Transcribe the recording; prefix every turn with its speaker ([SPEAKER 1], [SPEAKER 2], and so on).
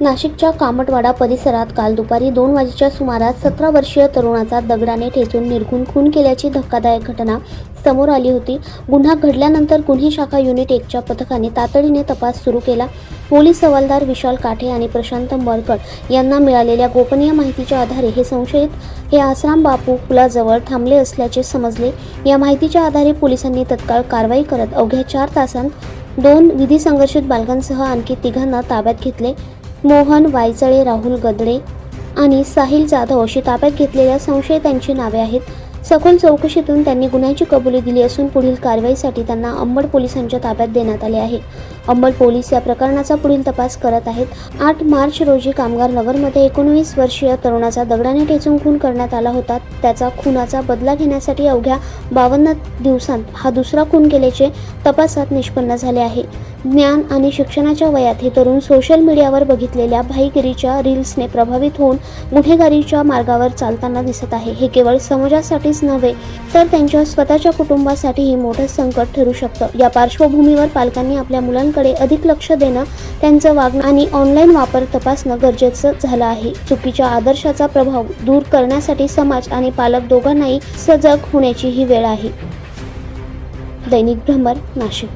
[SPEAKER 1] नाशिकच्या कामटवाडा परिसरात काल दुपारी दोन वाजेच्या सुमारास सतरा वर्षीय तरुणाचा दगडाने ठेचून निर्घुण खून केल्याची धक्कादायक घटना समोर आली होती. गुन्हा घडल्यानंतर गुन्हे शाखा युनिट एकच्या पथकाने तातडीने तपास सुरू केला. पोलीस हवालदार विशाल काठे आणि प्रशांत मरकड यांना मिळालेल्या गोपनीय माहितीच्या आधारे हे संशयित हे आसराम बापू पुलाजवळ थांबले असल्याचे समजले. या माहितीच्या आधारे पोलिसांनी तत्काळ कारवाई करत अवघ्या चार तासांत दोन विधी संघर्षित बालकांसह आणखी तिघांना ताब्यात घेतले. मोहन वायचळे राहुल गदडे आणि साहिल जाधव अशी ताब्यात घेतलेल्या संशयितांची नावे आहेत. सखोल चौकशीतून त्यांनी गुन्ह्याची कबुली दिली असून पुढील कारवाईसाठी त्यांना अंबड पोलिसांच्या ताब्यात देण्यात आले आहे. अंबड पोलीस या प्रकरणाचा पुढील तपास करत आहेत. आठ मार्च रोजी कामगार नगरमध्ये एकोणवीस वर्षीय तरुणाचा दगडाने ठेचून खून करण्यात आला होता. त्याचा खुनाचा बदला घेण्यासाठी अवघ्या बावन्न दिवसांत हा दुसरा खून केल्याचे तपासात निष्पन्न झाले आहे. ज्ञान आणि शिक्षणाच्या वयात हे तरुण सोशल मीडियावर बघितलेल्या भाईगिरीच्या रील्सने प्रभावित होऊन गुन्हेगारीच्या मार्गावर चालताना दिसत आहे. हे केवळ समाजासाठीच नव्हे तर त्यांच्या स्वतःच्या कुटुंबासाठीही मोठं संकट ठरू शकतं. या पार्श्वभूमीवर पालकांनी आपल्या मुलांकडे अधिक लक्ष देणं त्यांचं वागणं आणि ऑनलाईन वापर तपासणं गरजेचं झालं आहे. चुकीच्या आदर्शाचा प्रभाव दूर करण्यासाठी समाज आणि पालक दोघांनाही सजग होण्याची ही वेळ आहे. दैनिक भ्रमर नाशिक.